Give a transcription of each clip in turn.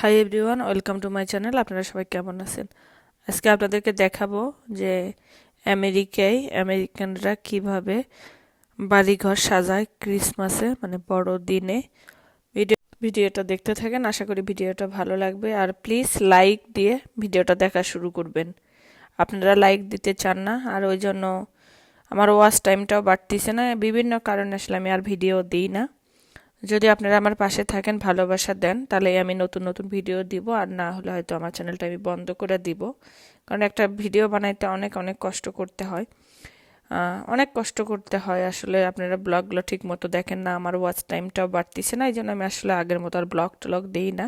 Hi everyone welcome to my channel আপনারা সবাই কেমন আছেন? আজকে আপনাদেরকে দেখাবো যে আমেরিকায় আমেরিকানরা কীভাবে বাড়িঘর সাজায় ক্রিসমাসে মানে বড় দিনে ভিডিও ভিডিওটা দেখতে থাকেন, আশা করি ভিডিওটা ভালো লাগবে। আর প্লিজ লাইক দিয়ে ভিডিওটা দেখা শুরু করবেন। আপনারা লাইক দিতে চান না, আর ওই জন্য আমার ওয়াচ টাইমটাও বাড়তিছে না। বিভিন্ন কারণে আসলে আমি আর ভিডিও দিই না। যদি আপনারা আমার পাশে থাকেন, ভালোবাসা দেন, তাহলে আমি নতুন নতুন ভিডিও দিব। আর না হলে হয়তো আমার চ্যানেলটা আমি বন্ধ করে দিব। কারণ একটা ভিডিও বানাইতে অনেক অনেক কষ্ট করতে হয়। অনেক কষ্ট করতে হয়। আসলে আপনারা ব্লগগুলো ঠিক মতো দেখেন না। আমার ওয়াচ টাইমটাও বাড়তিছে না। এই জন্য আমি আসলে আগের মতো আর ব্লগ টলগ দিই না।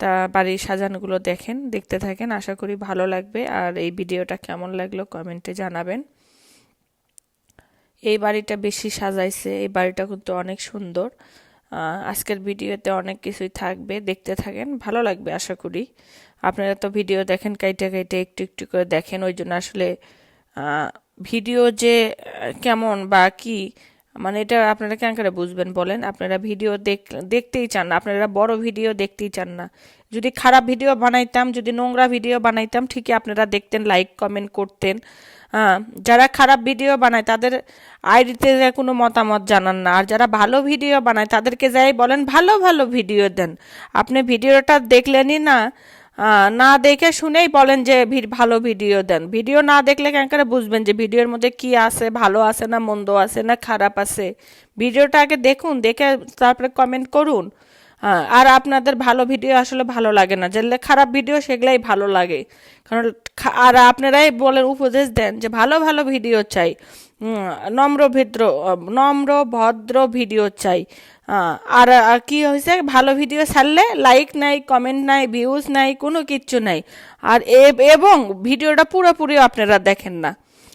তা বাড়ির সাজানোগুলো দেখেন, দেখতে থাকেন। আশা করি ভালো লাগবে। আর এই ভিডিওটা কেমন লাগল কমেন্টে জানাবেন। এই বাড়িটা বেশি সাজাইছে, এই বাড়িটা কিন্তু অনেক সুন্দর। আজকের ভিডিওতে অনেক কিছুই থাকবে, দেখতে থাকেন, ভালো লাগবে আশা করি। আপনারা তো ভিডিও দেখেন, কাইটে কাইটে একটু একটু করে দেখেন, ওই জন্য আসলে ভিডিও যে কেমন বা কি মানে এটা আপনারা কেন করে বুঝবেন বলেন? আপনারা ভিডিও দেখ, দেখতেই চান না। আপনারা বড় ভিডিও দেখতেই চান না। যদি খারাপ ভিডিও বানাইতাম, যদি নোংরা ভিডিও বানাইতাম, ঠিকই আপনারা দেখতেন লাইক কমেন্ট করতেন। হ্যাঁ যারা খারাপ ভিডিও বানায়, তাদের আইডিতে কোনো মতামত জানান না। আর যারা ভালো ভিডিও বানায়, তাদেরকে যাই বলেন, ভালো ভালো ভিডিও দেন। আপনি ভিডিওটা দেখলেনই না না দেখে শুনেই বলেন যে ভালো ভিডিও দেন। ভিডিও না দেখলে কেন করে বুঝবেন যে ভিডিওর মধ্যে কি আছে, ভালো আছে না মন্দ আছে না খারাপ আছে? ভিডিওটা আগে দেখুন, দেখে তারপরে কমেন্ট করুন। হ্যাঁ আর আপনাদের ভালো ভিডিও আসলে ভালো লাগে না। যেগুলো খারাপ ভিডিও, সেগুলাই ভালো লাগে। কারণ আর আপনারাই বলেন, উপদেশ দেন যে ভালো ভালো ভিডিও চাই। নম্র ভদ্র নম্র, ভদ্র ভিডিও চাই। আর আর কি হয়েছে? ভালো ভিডিও ছাড়লে লাইক নাই কমেন্ট নাই ভিউজ নাই, কোনো কিচ্ছু নাই। আর এবং ভিডিওটা পুরোপুরি আপনারা দেখেন না।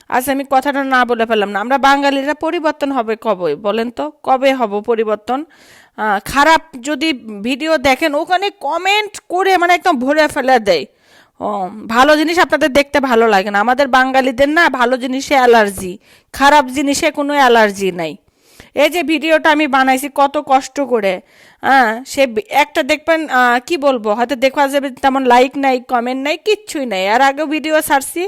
আচ্ছা আমি কথাটা না বলে ফেললাম না। আমরা বাঙালিরা পরিবর্তন হবে কবে বলেন তো? কবে হব পরিবর্তন? খারাপ যদি ভিডিও দেখেন, ওখানে কমেন্ট করে মানে একদম ভরে ফেলে দেয়। ও, ভালো জিনিস আপনাদের দেখতে ভালো লাগে না। আমাদের বাঙালিদের না ভালো জিনিসে অ্যালার্জি। খারাপ জিনিসে কোনো অ্যালার্জি নাই। এই যে ভিডিওটা আমি বানাইছি, কত কষ্ট করে। হ্যাঁ সে একটা দেখবেন কি বলব? হয়তো দেখা যাবে তেমন লাইক নাই কমেন্ট নাই, কিচ্ছুই নাই। আর আগেও ভিডিও ছাড়ছি,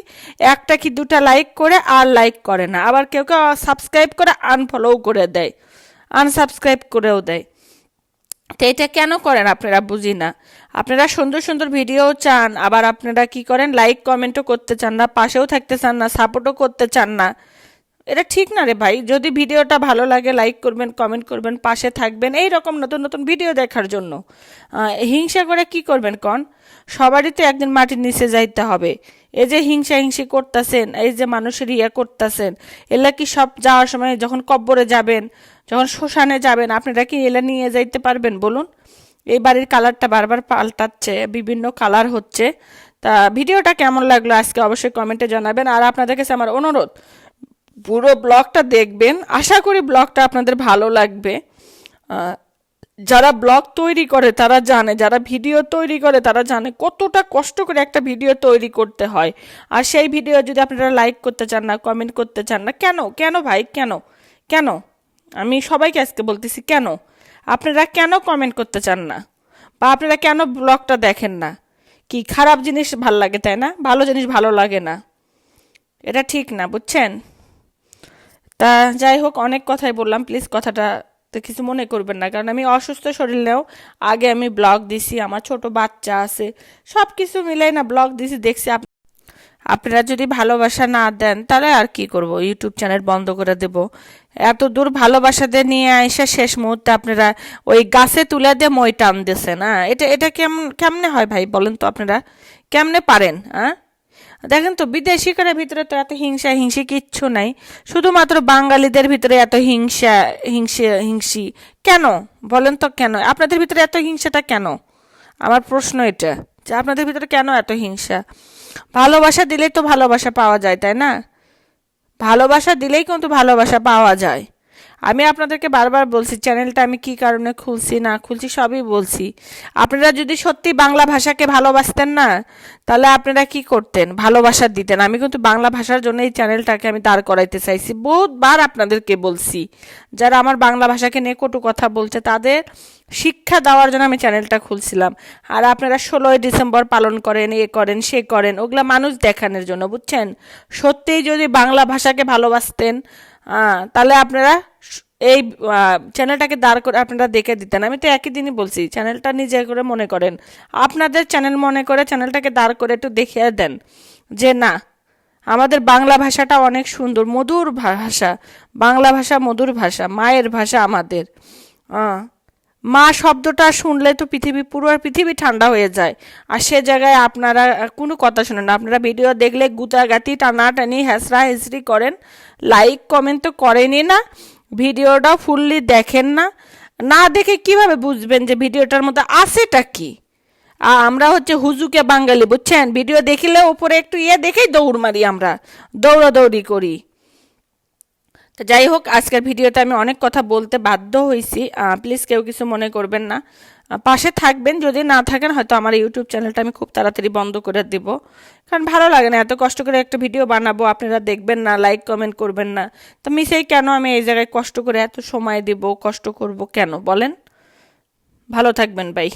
একটা কি দুটা লাইক করে আর লাইক করে না। আবার কেউ কেউ সাবস্ক্রাইব করে আনফলোও করে দেয় আনসাবস্ক্রাইব করেও দেয়। তো এটা কেন করেন আপনারা বুঝি না। আপনারা সুন্দর সুন্দর ভিডিও চান, আবার আপনারা কি করেন লাইক কমেন্টও করতে চান না, পাশেও থাকতে চান না সাপোর্টও করতে চান না। এটা ঠিক না রে ভাই। যদি ভিডিওটা ভালো লাগে লাইক করবেন কমেন্ট করবেন, পাশে থাকবেন এই রকম নতুন নতুন ভিডিও দেখার জন্য। হিংসা করে কি করবেন কন? সবারই তো একদিন মাটির নিচে যাইতে হবে। এই যে হিংসা হিংসি করতেছেন, এই যে মানুষের ইয়ে করতেছেন, এলা কি সব যাওয়ার সময় যখন কব্বরে যাবেন, যখন শ্মশানে যাবেন, আপনারা কি এলা নিয়ে যাইতে পারবেন বলুন? এই বাড়ির কালারটা বারবার পাল্টাচ্ছে, বিভিন্ন কালার হচ্ছে। তা ভিডিওটা কেমন লাগল আজকে অবশ্যই কমেন্টে জানাবেন। আর আপনাদের কাছে আমার অনুরোধ পুরো ব্লগটা দেখবেন। আশা করি ব্লগটা আপনাদের ভালো লাগবে। যারা ব্লগ তৈরি করে, তারা জানে, যারা ভিডিও তৈরি করে, তারা জানে কতটা কষ্ট করে একটা ভিডিও তৈরি করতে হয়। আর সেই ভিডিও যদি আপনারা লাইক করতে চান না কমেন্ট করতে চান না, কেন? কেন ভাই? কেন? কেন? আমি সবাইকে আজকে বলতেছি কেন? আপনারা কেন কমেন্ট করতে চান না? বা আপনারা কেন ব্লগটা দেখেন না? কি খারাপ জিনিস ভালো লাগে, তাই না? ভালো জিনিস ভালো লাগে না। এটা ঠিক না, বুঝছেন? তা যাই হোক, অনেক কথাই বললাম। প্লিজ কথাটা তো কিছু মনে করবেন না, কারণ আমি অসুস্থ শরীরেও আগে আমি ব্লগ দিছি, আমার ছোট বাচ্চা আছে সব কিছু মিলাই না ব্লগ দিছি, দেখছি আপ- আপনারা যদি ভালোবাসা না দেন, তাহলে আর কি করব? ইউটিউব চ্যানেল বন্ধ করে দেব। এত দূর ভালোবাসা দিয়ে নিয়ে এসে শেষ মুহূর্তে আপনারা ওই গাছে তুলে দিয়ে মই টান দিয়েছেন হ্যাঁ? এটা এটা কেমন, কেমনে হয় ভাই বলেন তো আপনারা? কেমনে পারেন হ্যাঁ? দেখেন তো বিদেশিকার ভিতরে তো এত হিংসা, হিংসি কিচ্ছু নাই। শুধুমাত্র বাঙালিদের ভিতরে এত হিংসা, হিংসে, হিংসি। কেন? বলেন তো কেন? আপনাদের ভিতরে এত হিংসাটা কেন? আমার প্রশ্ন এটা, যে আপনাদের ভিতরে কেন এত হিংসা? ভালোবাসা দিলেই তো ভালোবাসা পাওয়া যায়, তাই না? ভালোবাসা দিলেই কিন্তু ভালোবাসা পাওয়া যায়। আমি আপনাদেরকে বারবার বলছি চ্যানেলটা আমি কি কারণে খুলছি, না খুলছি, সবই বলছি। আপনারা যদি সত্যি বাংলা ভাষাকে ভালোবাসতেন না, তাহলে আপনারা কি করতেন? ভালোবাসা দিতেন। আমি কিন্তু বাংলা ভাষার জন্য এই চ্যানেলটাকে আমি দাঁড় করাইতে চাইছি। বহুতবার আপনাদেরকে বলছি, যারা আমার বাংলা ভাষাকে নিয়ে কটু কথা বলছে, তাদের শিক্ষা দেওয়ার জন্য আমি চ্যানেলটা খুলছিলাম। আর আপনারা ষোলোই ডিসেম্বর পালন করেন, এ করেন, সে করেন, ওগুলা মানুষ দেখানোর জন্য, বুঝছেন? সত্যিই যদি বাংলা ভাষাকে ভালোবাসতেন তাহলে আপনারা এই চ্যানেলটাকে দাঁড় করে আপনারা দেখে দিতেন। আমি তো একই দিনই বলছি চ্যানেলটা নিজে করে মনে করেন। আপনাদের চ্যানেল মনে করে চ্যানেলটাকে দাঁড় করে একটু দেখিয়ে দেন যে না আমাদের বাংলা ভাষাটা অনেক সুন্দর মধুর ভাষা। বাংলা ভাষা মধুর ভাষা মায়ের ভাষা আমাদের। আহ, মা শব্দটা শুনলে তো পৃথিবী পুরো আর পৃথিবী ঠান্ডা হয়ে যায়। আর সে জায়গায় আপনারা কোনো কথা শোনেন না। আপনারা ভিডিও দেখলে গুতাগাতি, টানাটানি হ্যাসরা হেসরি করেন। লাইক কমেন্ট তো করেনই না। ভিডিওটা ফুললি দেখেন না। না দেখে কীভাবে বুঝবেন যে ভিডিওটার মধ্যে আছেটা কি? আমরা হচ্ছে হুজুকে বাঙালি, বুঝছেন? ভিডিও দেখিলে ওপরে একটু ইয়ে দেখেই দৌড় মারি আমরা। দৌড়াদৌড়ি করি। তো যাই হোক, আজকের ভিডিওতে আমি অনেক কথা বলতে বাধ্য হয়েছি প্লিজ কেউ কিছু মনে করবেন না। পাশে থাকবেন, যদি না থাকেন, হয়তো আমার ইউটিউব চ্যানেলটা আমি খুব তাড়াতাড়ি বন্ধ করে দেব। কারণ ভালো লাগে না, এত কষ্ট করে একটা ভিডিও বানাবো, আপনারা দেখবেন না লাইক কমেন্ট করবেন না। তো মিসেই কেন আমি এই জায়গায় কষ্ট করে এত সময় দেব, কষ্ট করব কেন, বলেন? ভালো থাকবেন বাই